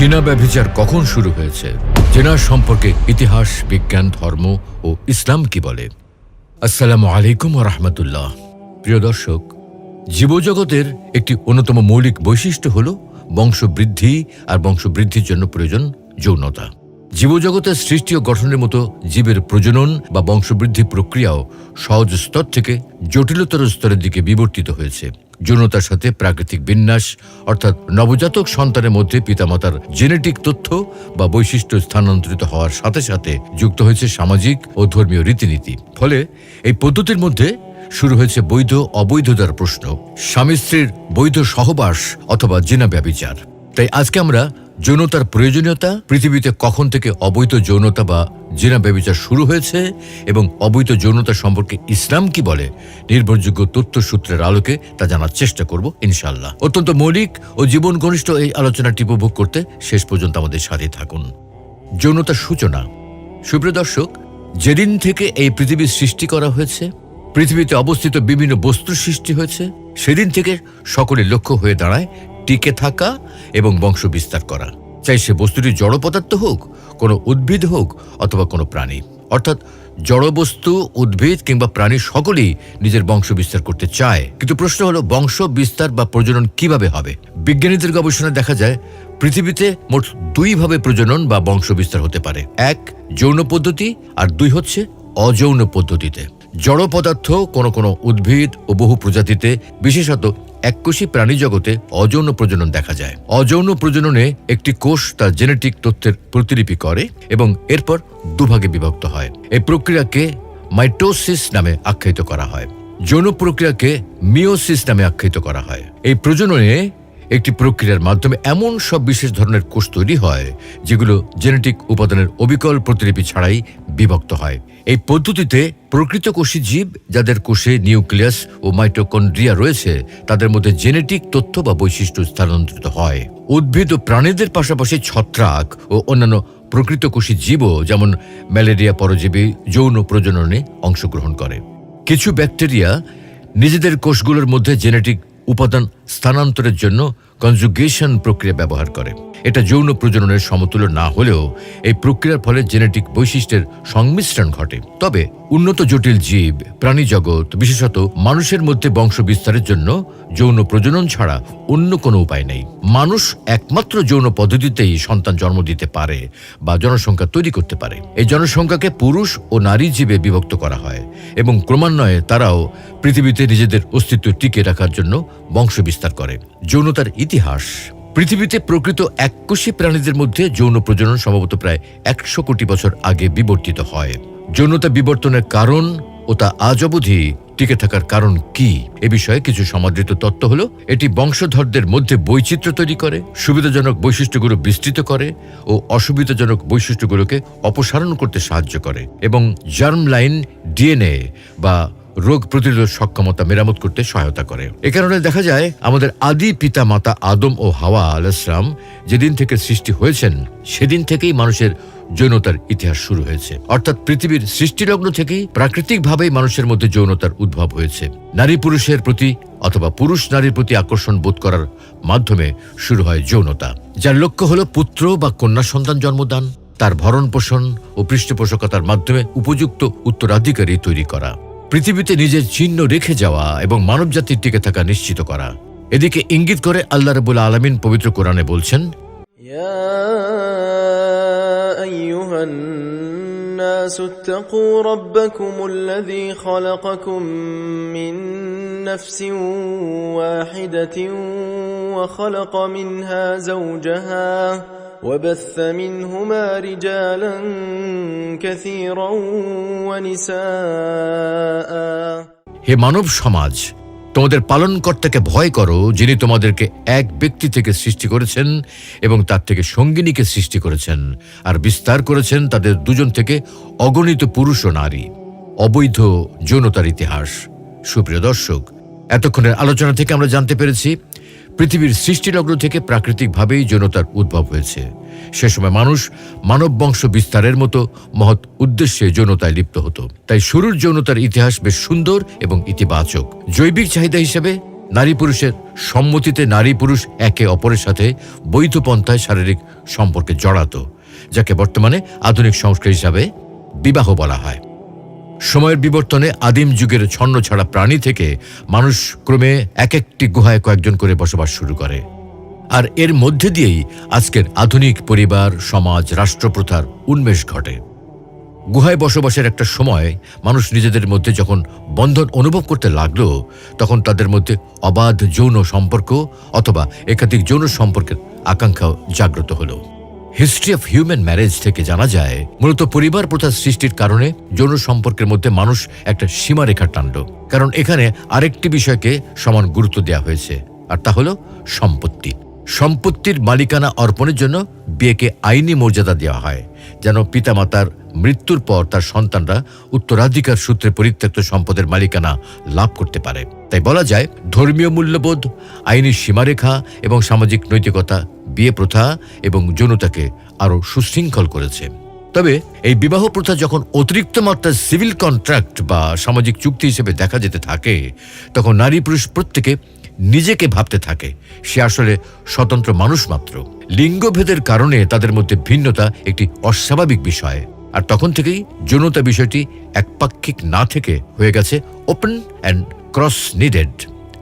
চীনা ব্যভিচার কখন শুরু হয়েছে? জেনার সম্পর্কে ইতিহাস, বিজ্ঞান, ধর্ম ও ইসলাম কি বলে? আসসালামু আলাইকুম রহমতুল্লাহ। প্রিয় দর্শক, জীবজগতের একটি অন্যতম মৌলিক বৈশিষ্ট্য হল বংশবৃদ্ধি আর বংশবৃদ্ধির জন্য প্রয়োজন যৌনতা। জীবজগতের সৃষ্টি ও গঠনের মতো জীবের প্রজনন বা বংশবৃদ্ধি প্রক্রিয়াও সহজ স্তর থেকে জটিলতর স্তরের দিকে বিবর্তিত হয়েছে। যৌনতার সাথে প্রাকৃতিক বিন্যাস, অর্থাৎ নবজাতক সন্তানের মধ্যে পিতামাতার জেনেটিক তথ্য বা বৈশিষ্ট্য স্থানান্তরিত হওয়ার সাথে সাথে যুক্ত হয়েছে সামাজিক ও ধর্মীয় রীতিনীতি। ফলে এই পদ্ধতির মধ্যে শুরু হয়েছে বৈধ অবৈধতার প্রশ্ন স্বামী স্ত্রীর বৈধ সহবাস অথবা জিনা ব্যবিচার। তাই আজকে আমরা যৌনতার প্রয়োজনীয়তা? পৃথিবীতে কখন থেকে অবৈধ যৌনতা বা জেনা ব্যবিচার শুরু হয়েছে? এবং অবৈধ যৌনতা সম্পর্কে ইসলাম কি বলে? নির্ভরযোগ্য তথ্য সূত্রের আলোকে তা জানার চেষ্টা করব ইনশাল্লাহ অত্যন্ত মৌলিক ও জীবন ঘনিষ্ঠ এই আলোচনাটি উপভোগ করতে শেষ পর্যন্ত আমাদের সাথে থাকুন। যৌনতার সূচনা। সুপ্রিয় দর্শক, যেদিন থেকে এই পৃথিবীর সৃষ্টি করা হয়েছে, পৃথিবীতে অবস্থিত বিভিন্ন বস্তুর সৃষ্টি হয়েছে, সেদিন থেকে সকলের লক্ষ্য হয়ে দাঁড়ায় টিকে থাকা এবং বংশ বিস্তার করা। চাই সে বস্তুটি জড় পদার্থ হোক, কোনো উদ্ভিদ হোক অথবা কোনো প্রাণী। অর্থাৎ জড়বস্তু উদ্ভিদ কিংবা প্রাণী সকলেই নিজের বংশ বিস্তার করতে চায়। কিন্তু প্রশ্ন হলো, বংশ বিস্তার বা প্রজনন কীভাবে হবে? বিজ্ঞানীদের গবেষণায় দেখা যায়, পৃথিবীতে মোট দুইভাবে প্রজনন বা বংশ বিস্তার হতে পারে। এক, যৌন পদ্ধতি, আর দুই হচ্ছে অযৌন পদ্ধতিতে। জড় পদার্থ কোনো কোনো উদ্ভিদ ও বহু প্রজাতিতে, বিশেষত এককোষী প্রাণী জগতে অযৌন প্রজনন দেখা যায়। অযৌন প্রজননে একটি কোষ তার জেনেটিক তথ্যের প্রতিলিপি করে এবং এরপর দুভাগে বিভক্ত হয়। এই প্রক্রিয়াকে মাইটোসিস নামে আখ্যায়িত করা হয়। যৌন প্রক্রিয়াকে মিওসিস নামে আখ্যায়িত করা হয়। এই প্রজননে একটি প্রক্রিয়ার মাধ্যমে এমন সব বিশেষ ধরনের কোষ তৈরি হয়, যেগুলো জেনেটিক উপাদানের অবিকল প্রতিলিপি ছাড়াই বিভক্ত হয়। এই পদ্ধতিতে প্রকৃত কোষী জীব, যাদের কোষে নিউক্লিয়াস ও মাইটোকন্ড্রিয়া রয়েছে, তাদের মধ্যে জেনেটিক তথ্য বা বৈশিষ্ট্য স্থানান্তরিত হয়। উদ্ভিদ ও প্রাণীদের পাশাপাশি ছত্রাক ও অন্যান্য প্রকৃত কোষী জীবও যেমন ম্যালেরিয়া পরজীবী যৌন প্রজননে অংশগ্রহণ করে। কিছু ব্যাকটেরিয়া নিজেদের কোষগুলোর মধ্যে জেনেটিক উপাদান স্থানান্তরের জন্য কনজুগেশন প্রক্রিয়া ব্যবহার করে। এটা যৌন প্রজননের সমতুল্য না হলেও এই প্রক্রিয়ার ফলে জেনেটিক বৈশিষ্ট্যের সংমিশ্রণ ঘটে। তবে উন্নত জটিল জীব, প্রাণী জগৎ, বিশেষত মানুষের মধ্যে বংশ বিস্তারের জন্য যৌন প্রজনন ছাড়া অন্য কোনো উপায় নেই। মানুষ একমাত্র যৌন পদ্ধতিতেই সন্তান জন্ম দিতে পারে বা জনসংখ্যা তৈরি করতে পারে। এই জনসংখ্যাকে পুরুষ ও নারী জীবে বিভক্ত করা হয় এবং ক্রমান্বয়ে তারাও পৃথিবীতে নিজেদের অস্তিত্ব টিকে রাখার জন্য বংশ বিস্তার করে। যৌনতার ইতিহাস পৃথিবীতে প্রকৃত এককোষী প্রাণীদের মধ্যে যৌন প্রজনন সম্ভবত প্রায় একশো কোটি বছর আগে বিবর্তিত হয়। যৌনতা বিবর্তনের কারণ ও তা আজ অবধি টিকে থাকার কারণ কি? এ বিষয়ে কিছু সমাদৃত তত্ত্ব হলো, এটি বংশধরদের মধ্যে বৈচিত্র্য তৈরি করে, সুবিধাজনক বৈশিষ্ট্যগুলো বিস্তৃত করে ও অসুবিধাজনক বৈশিষ্ট্যগুলোকে অপসারণ করতে সাহায্য করে এবং জার্ম লাইন ডিএনএ বা রোগ প্রতিরোধ সক্ষমতা মেরামত করতে সহায়তা করে। এ কারণে দেখা যায়, আমাদের আদি পিতা মাতা আদম ও হাওয়া আলাইসলাম যেদিন থেকে সৃষ্টি হয়েছেন, সেদিন থেকেই মানুষের যৌনতার ইতিহাস শুরু হয়েছে। অর্থাৎ পৃথিবীর সৃষ্টিলগ্ন থেকেই প্রাকৃতিকভাবেই মানুষের মধ্যে যৌনতার উদ্ভব হয়েছে। নারী পুরুষের প্রতি অথবা পুরুষ নারীর প্রতি আকর্ষণ বোধ করার মাধ্যমে শুরু হয় যৌনতা, যার লক্ষ্য হলো পুত্র বা কন্যা সন্তান জন্মদান। তার ভরণ পোষণ ও পৃষ্ঠপোষকতার মাধ্যমে উপযুক্ত উত্তরাধিকারী তৈরি করা। পৃথিবীতে নিজের চিহ্ন রেখে যাওয়া এবং মানবজাতির টিকে থাকা নিশ্চিত করা এদিকে ইঙ্গিত করে আল্লাহ রবুল আলমিন পবিত্র কোরআনে বলছেন يا ايها الناس اتقوا ربكم الذي خلقكم من نفس واحده وخلق منها زوجها وبث منهما رجالا كثيرا ونساء হে মানব সমাজ তোমাদের পালনকর্তাকে ভয় করো যিনি তোমাদেরকে এক ব্যক্তি থেকে সৃষ্টি করেছেন এবং তার থেকে সঙ্গিনীকে সৃষ্টি করেছেন আর বিস্তার করেছেন তাদের দুজন থেকে অগণিত পুরুষ ও নারী অবৈধ যৌনতার ইতিহাস সুপ্রিয় দর্শক এতক্ষণের আলোচনা থেকে আমরা জানতে পেরেছি পৃথিবীর সৃষ্টিলগ্ন থেকে প্রাকৃতিকভাবেই যৌনতার উদ্ভব হয়েছে। সে সময় মানুষ মানব বংশ বিস্তারের মতো মহৎ উদ্দেশ্যে যৌনতায় লিপ্ত হতো। তাই শুরুর যৌনতার ইতিহাস বেশ সুন্দর এবং ইতিবাচক। জৈবিক চাহিদা হিসেবে নারী পুরুষের সম্মতিতে নারী পুরুষ একে অপরের সাথে বৈধ পন্থায় শারীরিক সম্পর্কে জড়াতো, যাকে বর্তমানে আধুনিক সংস্কার হিসাবে বিবাহ বলা হয়। সময়ের বিবর্তনে আদিম যুগের ছন্ন ছাড়া প্রাণী থেকে মানুষ ক্রমে এক একটি গুহায় কয়েকজন করে বসবাস শুরু করে। আর এর মধ্যে দিয়েই আজকের আধুনিক পরিবার, সমাজ, রাষ্ট্রপ্রথার উন্মেষ ঘটে। গুহায় বসবাসের একটা সময় মানুষ নিজেদের মধ্যে যখন বন্ধন অনুভব করতে লাগল, তখন তাদের মধ্যে অবাধ যৌন সম্পর্ক অথবা একাধিক যৌন সম্পর্কের আকাঙ্ক্ষাও জাগ্রত হলো। হিস্ট্রি অফ হিউম্যান ম্যারেজ থেকে জানা যায়, মূলত পরিবার প্রথা সৃষ্টির কারণে যৌন সম্পর্কের মধ্যে মানুষ একটা সীমারেখা টানল কারণ এখানে আরেকটি বিষয়কে সমান গুরুত্ব দেওয়া হয়েছে, আর তা হলো সম্পত্তি। সম্পত্তির মালিকানা অর্পণের জন্য বিয়েকে আইনি মর্যাদা দেওয়া হয়, যেন পিতামাতার মৃত্যুর পর তার সন্তানরা উত্তরাধিকার সূত্রে পরিত্যক্ত সম্পদের মালিকানা লাভ করতে পারে। তাই বলা যায়, ধর্মীয় মূল্যবোধ, আইনি সীমারেখা এবং সামাজিক নৈতিকতা বিয়ে প্রথা এবং যৌনতাকে আরও সুশৃঙ্খল করেছে। তবে এই বিবাহ প্রথা যখন অতিরিক্ত মাত্রার সিভিল কন্ট্রাক্ট বা সামাজিক চুক্তি হিসেবে দেখা যেতে থাকে, তখন নারী পুরুষ প্রত্যেকে নিজেকে ভাবতে থাকে, সে আসলে স্বতন্ত্র মানুষ মাত্র। লিঙ্গভেদের কারণে তাদের মধ্যে ভিন্নতা একটি অস্বাভাবিক বিষয়। আর তখন থেকেই যৌনতা বিষয়টি একপাক্ষিক না থেকে হয়ে গেছে ওপেন অ্যান্ড ক্রস নিডেড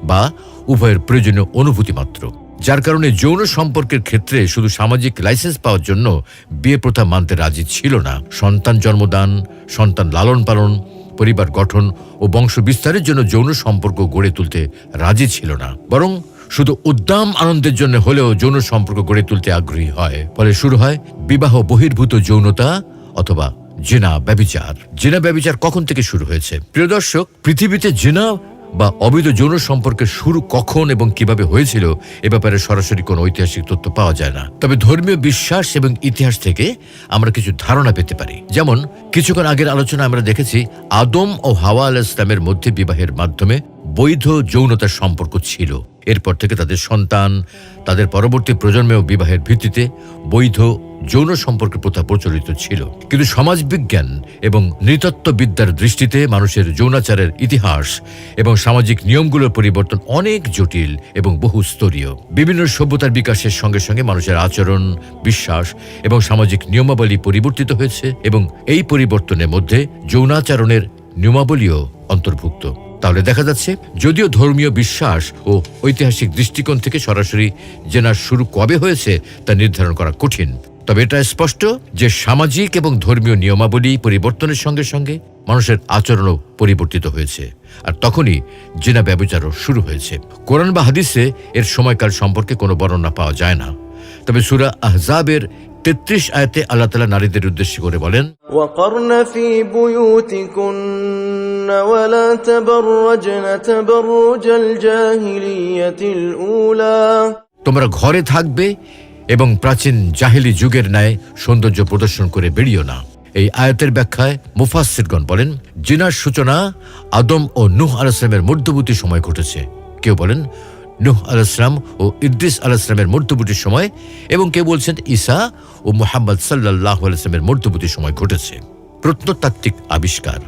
বা উভয়ের প্রয়োজনীয় অনুভূতি মাত্র। যার কারণে যৌন সম্পর্কের ক্ষেত্রে শুধু সামাজিক লাইসেন্স পাওয়ার জন্য বিয়ে প্রথা মানতে রাজি ছিল না। সন্তান জন্মদান, সন্তান লালন পালন, পরিবার গঠন ও বংশ বিস্তারের জন্য যৌন সম্পর্ক গড়ে তুলতে রাজি ছিল না। বরং শুধু উদ্দাম আনন্দের জন্য হলেও যৌন সম্পর্ক গড়ে তুলতে আগ্রহী হয়। ফলে শুরু হয় বিবাহ বহির্ভূত যৌনতা অথবা জেনা ব্যবিচার। জেনা ব্যবিচার কখন থেকে শুরু হয়েছে? প্রিয় দর্শক, পৃথিবীতে জেনা বা অবৈধ যৌন সম্পর্কে শুরু কখন এবং কীভাবে হয়েছিল এ ব্যাপারে সরাসরি কোনো ঐতিহাসিক তথ্য পাওয়া যায় না। তবে ধর্মীয় বিশ্বাস এবং ইতিহাস থেকে আমরা কিছু ধারণা পেতে পারি। যেমন, কিছুক্ষণ আগের আলোচনা আমরা দেখেছি আদম ও হাওয়া আল ইসলামের মধ্যে বিবাহের মাধ্যমে বৈধ যৌনতার সম্পর্ক ছিল। এরপর থেকে তাদের সন্তান, তাদের পরবর্তী প্রজন্মেও বিবাহের ভিত্তিতে বৈধ যৌন সম্পর্কের প্রথা প্রচলিত ছিল। কিন্তু সমাজবিজ্ঞান এবং নৃতত্ত্ববিদ্যার দৃষ্টিতে মানুষের যৌনাচারের ইতিহাস এবং সামাজিক নিয়মগুলোর পরিবর্তন অনেক জটিল এবং বহু স্তরীয় বিভিন্ন সভ্যতার বিকাশের সঙ্গে সঙ্গে মানুষের আচরণ, বিশ্বাস এবং সামাজিক নিয়মাবলী পরিবর্তিত হয়েছে এবং এই পরিবর্তনের মধ্যে যৌনাচারণের নিয়মাবলীও অন্তর্ভুক্ত। তাহলে দেখা যাচ্ছে, যদিও ধর্মীয় বিশ্বাস ও ঐতিহাসিক দৃষ্টিকোণ থেকে সরাসরি জেনার শুরু কবে হয়েছে তা নির্ধারণ করা কঠিন। তবে এটা স্পষ্ট যে সামাজিক এবং ধর্মীয় নিয়মাবলী পরিবর্তনের সঙ্গে সঙ্গে মানুষের আচরণও পরিবর্তিত হয়েছে। আর তখনই জেনা ব্যবচারও শুরু হয়েছে। কোরআন বা হাদিসে এর সময়কাল সম্পর্কে কোনো বর্ণনা পাওয়া যায় না। তবে সুরা আহজাবের তেত্রিশ আয়তে আল্লাহ তালা নারীদের উদ্দেশ্যে করে বলেন তোমরা ঘরে থাকবে এবং প্রাচীন জাহিলি যুগের ন্যায় সৌন্দর্য প্রদর্শন করে বেরিয়েও না। এই আয়াতের ব্যাখ্যায় মুফাসিরগণ বলেন জিনার সূচনা আদম ও নুহ আলাসলামের মধ্যবর্তী সময় ঘটেছে। কেউ বলেন নুহ আলাইসলাম ও ইদ্রিস আলাইসলামের মধ্যবর্তী সময় এবং কে বলছেন? ঈসা ও মোহাম্মদ সাল্লাহ আলাইসলামের মধ্যবর্তী সময় ঘটেছে। প্রত্নতাত্ত্বিক আবিষ্কার।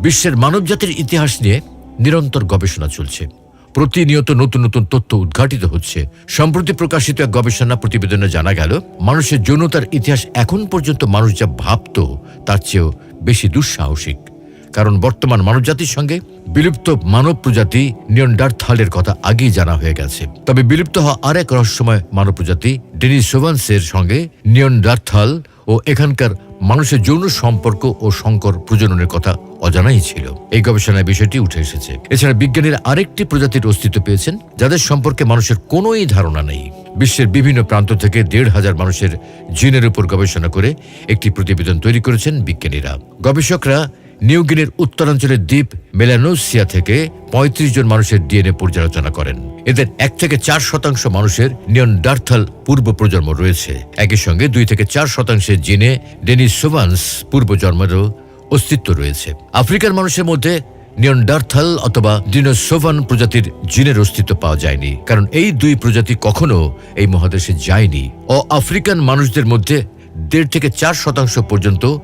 বিশ্বের মানবজাতির ইতিহাস নিয়ে নিরন্তর গবেষণা চলছে। প্রতিনিয়ত নতুন নতুন তথ্য উদ্ঘাটিত হচ্ছে। সম্প্রতি প্রকাশিত এক গবেষণা প্রতিবেদনে জানা গেল, মানুষের যৌনতার ইতিহাস এখন পর্যন্ত মানুষ যা ভাবত তার চেয়েও বেশি দুঃসাহসিক। কারণ বর্তমান মানবজাতির সঙ্গে বিলুপ্ত মানব প্রজাতি নিয়ন্ডারথালের কথা আগেই জানা হয়ে গেছে। তবে বিলুপ্ত হওয়া আরেক রহস্যময় মানব প্রজাতি ডেনিসোভান্সের সঙ্গে নিয়ন্ডারথাল ও এখানকার মানুষের যৌন সম্পর্ক ও সংকর প্রজননের কথা অজানাই ছিল। এই গবেষণায় বিষয়টি উঠে এসেছে। এছাড়া বিজ্ঞানীরা আরেকটি প্রজাতির অস্তিত্ব পেয়েছেন, যাদের সম্পর্কে মানুষের কোনোই ধারণা নেই। বিশ্বের বিভিন্ন প্রান্ত থেকে দেড় হাজার মানুষের জিনের উপর গবেষণা করে একটি প্রতিবেদন তৈরি করেছেন বিজ্ঞানীরা। গবেষকরা নিউগিনের উত্তরাঞ্চলের দ্বীপ মেলানোসিয়া থেকে ৩৫ জন মানুষের ডিএনএ পর্যালোচনা করেন। এদের এক থেকে চার শতাংশ মানুষের নিয়নডার্থাল পূর্ব প্রজন্ম রয়েছে। একই সঙ্গে দুই থেকে চার শতাংশের জিনে ডেনিসোভান্স পূর্বজন্মেরও অস্তিত্ব রয়েছে। আফ্রিকার মানুষের মধ্যে নিয়নডার্থাল অথবা ডিনোসোভান প্রজাতির জিনের অস্তিত্ব পাওয়া যায়নি, কারণ এই দুই প্রজাতি কখনো এই মহাদেশে যায়নি। ও আফ্রিকান মানুষদের মধ্যে দেড় থেকে চার শতাংশ পর্যন্ত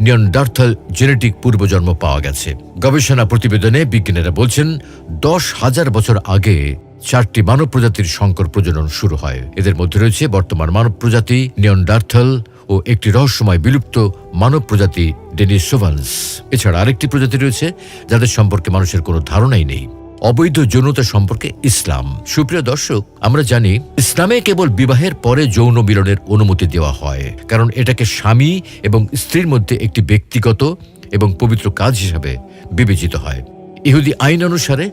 নিয়নডার্থাল জেনেটিক পূর্বজন্ম পাওয়া গেছে। গবেষণা প্রতিবেদনে বিজ্ঞানীরা বলছেন, দশ হাজার বছর আগে চারটি মানব প্রজাতির সংকর প্রজনন শুরু হয়। এদের মধ্যে রয়েছে বর্তমান মানব প্রজাতি নিয়নডার্থাল ও একটি রহস্যময় বিলুপ্ত মানব প্রজাতি ডেনিসোভান্স এছাড়া আরেকটি প্রজাতি রয়েছে, যাদের সম্পর্কে মানুষের কোনো ধারণাই নেই। অবৈধ যৌনতা সম্পর্কে ইসলাম। সুপ্রিয় দর্শক, আমরা জানি ইসলামে কেবল বিবাহের পরে যৌন মিলনের অনুমতি দেওয়া হয়, কারণ এটাকে স্বামী এবং স্ত্রীর মধ্যে একটি ব্যক্তিগত এবং পবিত্র কাজ হিসাবে বিবেচিত হয়। ইহুদি আইন অনুসারে,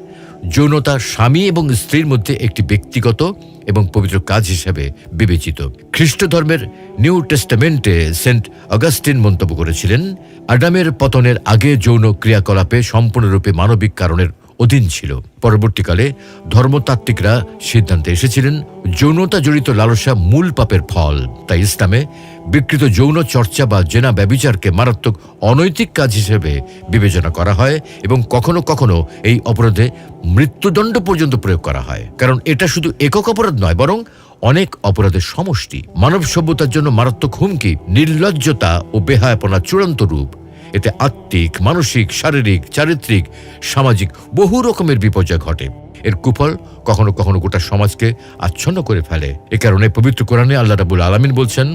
যৌনতা স্বামী এবং স্ত্রীর মধ্যে একটি ব্যক্তিগত এবং পবিত্র কাজ হিসেবে বিবেচিত। খ্রিস্ট ধর্মের নিউ টেস্টামেন্টে সেন্ট অগাস্টিন মন্তব্য করেছিলেন, আডামের পতনের আগে যৌন ক্রিয়াকলাপে সম্পূর্ণরূপে মানবিক কারণের অধীন ছিল। পরবর্তীকালে ধর্মতাত্ত্বিকরা সিদ্ধান্তে এসেছিলেন, যৌনতা জড়িত লালসা মূল পাপের ফল। তাই ইসলামে বিকৃত যৌন চর্চা বা জেনা ব্যবিচারকে মারাত্মক অনৈতিক কাজ হিসেবে বিবেচনা করা হয় এবং কখনো কখনো এই অপরাধে মৃত্যুদণ্ড পর্যন্ত প্রয়োগ করা হয়। কারণ এটা শুধু একক অপরাধ নয়, বরং অনেক অপরাধের সমষ্টি। মানব সভ্যতার জন্য মারাত্মক হুমকি, নির্লজ্জতা ও বেহায়াপনা চূড়ান্ত রূপ। এতে আত্মিক, মানসিক, শারীরিক, চারিত্রিক, সামাজিক বহু রকমের বিপর্যয় ঘটে। এর কুফল কখনো কখনো গোটা সমাজকে আচ্ছন্ন করে ফেলে। এ কারণে পবিত্র কোরআনে আল্লাহ রাবুল আলমিন বলছেন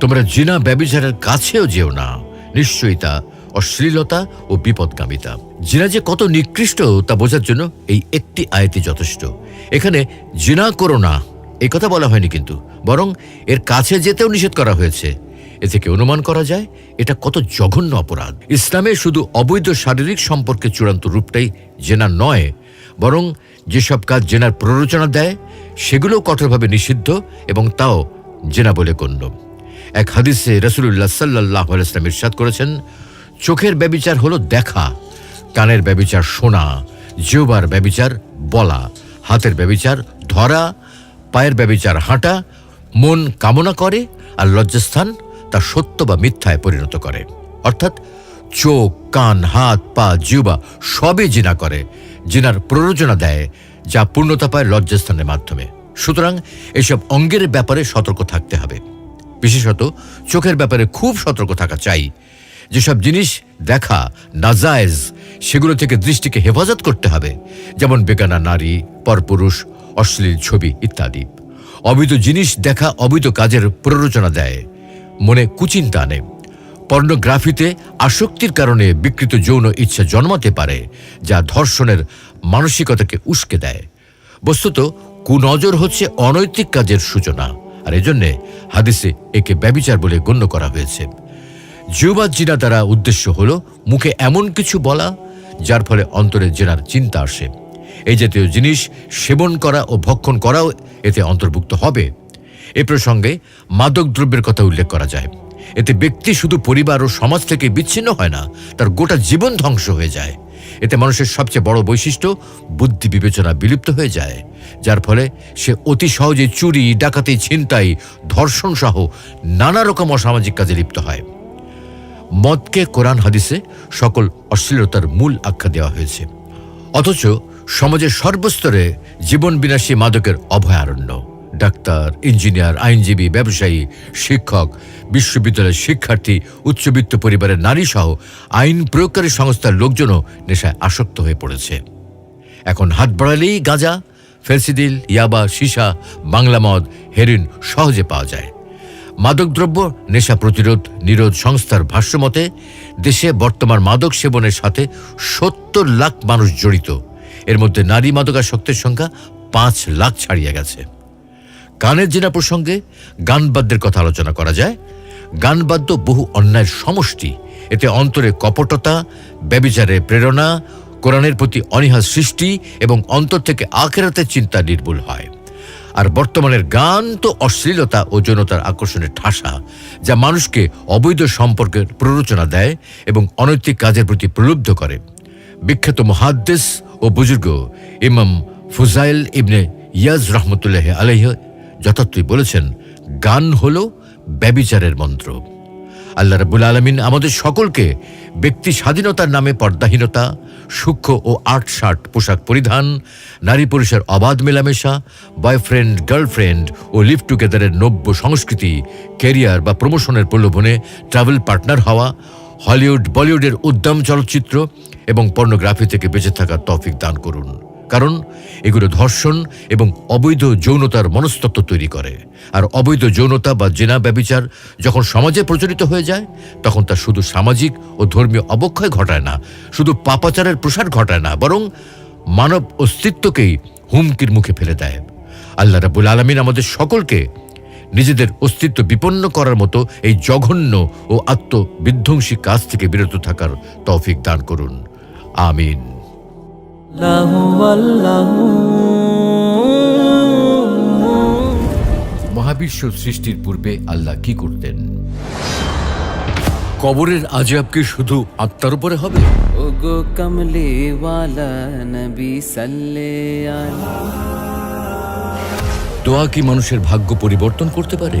তোমরা জিনা ব্যবিচারের কাছেও যেও না নিশ্চয়ই তা অশ্লীলতা ও বিপদগামিতা। জিনা যে কত নিকৃষ্ট তা বোঝার জন্য এই একটি আয়তি যথেষ্ট। এখানে জিনা করো না, এই কথা বলা হয়নি কিন্তু, বরং এর কাছে যেতেও নিষেধ করা হয়েছে। এ থেকে অনুমান করা যায়, এটা কত জঘন্য অপরাধ। ইসলামে শুধু অবৈধ শারীরিক সম্পর্কে চূড়ান্ত রূপটাই জেনা নয়, বরং যেসব কাজ জেনার প্ররোচনা দেয়, সেগুলোও কঠোরভাবে নিষিদ্ধ এবং তাও জেনা বলে গণ্য। এক হাদিসে রসুল্লাহ সাল্লাহ ইসলাম ইরশাদ করেছেন চোখের ব্যবিচার হলো দেখা, কানের ব্যবিচার শোনা জিওবার ব্যবিচার বলা, হাতের ব্যবিচার ধরা, পায়ের ব্যবিচার হাঁটা, মন কামনা করে আর লজ্জাস্থান তা সত্য বা মিথ্যায় পরিণত করে। অর্থাৎ চোখ, কান, হাত, পা জিউবা সবই জিনা করে, জিনার প্ররোচনা দেয়, যা পূর্ণতা পায় লজ্জাস্থানের মাধ্যমে। সুতরাং এসব অঙ্গের ব্যাপারে সতর্ক থাকতে হবে। বিশেষত চোখের ব্যাপারে খুব সতর্ক থাকা চাই যেসব জিনিস দেখা, নাজায়েজ, সেগুলো থেকে দৃষ্টিকে হেফাজত করতে হবে। যেমন বেগানা নারী, পরপুরুষ, অশ্লীল ছবি ইত্যাদি। অবৈধ জিনিস দেখা অবৈধ কাজের প্ররোচনা দেয়। মনে কুচিন্তা আনে পর্নোগ্রাফিতে আসক্তির কারণে বিকৃত যৌন ইচ্ছা জন্মাতে পারে, যা ধর্ষণের মানসিকতাকে উস্কে দেয়। বস্তুত, কুনজর হচ্ছে অনৈতিক কাজের সূচনা। আর এজন্যে হাদিসে একে ব্যবিচার বলে গণ্য করা হয়েছে। জিওবাদ জিনা দ্বারা উদ্দেশ্য হল মুখে এমন কিছু বলা, যার ফলে অন্তরে জেনার চিন্তা আসে। এই জাতীয় জিনিস সেবন করা ও ভক্ষণ করাও এতে অন্তর্ভুক্ত হবে। এ প্রসঙ্গে মাদক দ্রব্যের কথা উল্লেখ করা যায়। এতে ব্যক্তি শুধু পরিবার ও সমাজ থেকে বিচ্ছিন্ন হয় না, তার গোটা জীবন ধ্বংস হয়ে যায়। এতে মানুষের সবচেয়ে বড় বৈশিষ্ট্য বুদ্ধি বিবেচনা বিলুপ্ত হয়ে যায়, যার ফলে সে অতি সহজে চুরি, ডাকাতি, ছিনতাই ধর্ষণ সহ নানা রকম অসামাজিক কাজে লিপ্ত হয়। মদকে কোরআন হাদিসে সকল অশ্লীলতার মূল আখ্যা দেওয়া হয়েছে। অথচ সমাজের সর্বস্তরে জীবন বিনাশী মাদকের অভয়ারণ্য। ডাক্তার, ইঞ্জিনিয়ার, আইনজীবী, ব্যবসায়ী, শিক্ষক, বিশ্ববিদ্যালয়ের শিক্ষার্থী, উচ্চবিত্ত পরিবারের নারী সহ আইন প্রয়োগকারী সংস্থার লোকজনও নেশায় আসক্ত হয়ে পড়েছে। এখন হাত বাড়ালেই গাঁজা ফেন্সিডিল ইয়াবা, সীসা, বাংলা মদ হেরিন সহজে পাওয়া যায়। মাদকদ্রব্য, নেশা প্রতিরোধ, নিরোধ সংস্থার ভাষ্যমতে দেশে বর্তমান মাদক সেবনের সাথে সত্তর লাখ মানুষ জড়িত। এর মধ্যে নারী মাদকাসক্তের সংখ্যা পাঁচ লাখ ছাড়িয়ে গেছে। গানের জেনা প্রসঙ্গে গানবাদ্যের কথা আলোচনা করা যায়। গানবাদ্য বহু অন্যায়ের সমষ্টি। এতে অন্তরে কপটতা, ব্যবিচারে প্রেরণা, কোরআনের প্রতি অনীহা সৃষ্টি এবং অন্তর থেকে আখেরাতের চিন্তা নির্মূল হয়। আর বর্তমানের গান তো অশ্লীলতা ও যৌনতার আকর্ষণের ঠাসা, যা মানুষকে অবৈধ সম্পর্কের প্ররোচনা দেয় এবং অনৈতিক কাজের প্রতি প্রলুব্ধ করে। বিখ্যাত মহাদ্দেশ ও বুজুর্গ ইমাম ফুজাইল ইবনে ইয়াজ রহমতুল্লাহ আলহ যথার্থই বলেছেন, গান হল ব্যবিচারের মন্ত্র। আল্লাহ রাবুল আলমিন আমাদের সকলকে ব্যক্তি স্বাধীনতার নামে পর্দাহীনতা, সূক্ষ্ম ও আট শার্ট পোশাক পরিধান, নারী পুরুষের অবাধ মেলামেশা, বয়ফ্রেন্ড, গার্লফ্রেন্ড ও লিভ টুগেদারের নব্য সংস্কৃতি, ক্যারিয়ার বা প্রমোশনের প্রলোভনে ট্রাভেল পার্টনার হওয়া, হলিউড, বলিউডের উদ্যম চলচ্চিত্র এবং পর্নোগ্রাফি থেকে বেঁচে থাকার তৌফিক দান করুন। কারণ এগুলো ধর্ষণ এবং অবৈধ যৌনতার মনস্তত্ত্ব তৈরি করে। আর অবৈধ যৌনতা বা জেনা ব্যবিচার যখন সমাজে প্রচলিত হয়ে যায়, তখন তা শুধু সামাজিক ও ধর্মীয় অবক্ষয় ঘটায় না, শুধু পাপাচারের প্রসার ঘটায় না, বরং মানব অস্তিত্বকেই হুমকির মুখে ফেলে দেয়। আল্লাহ রাবুল আলমিন আমাদের সকলকে নিজেদের অস্তিত্ব বিপন্ন করার মতো এই জঘন্য ও আত্মবিধ্বংসী কাজ থেকে বিরত থাকার তৌফিক দান করুন। আমিন। মহাবিশ্ব সৃষ্টির পূর্বে আল্লাহ কি করতেন? কবরের আজাব কি শুধু আত্মার উপরে হবে? ওগো কমলে ওয়ালা নবী সাল্লে দোয়া কি মানুষের ভাগ্য পরিবর্তন করতে পারে?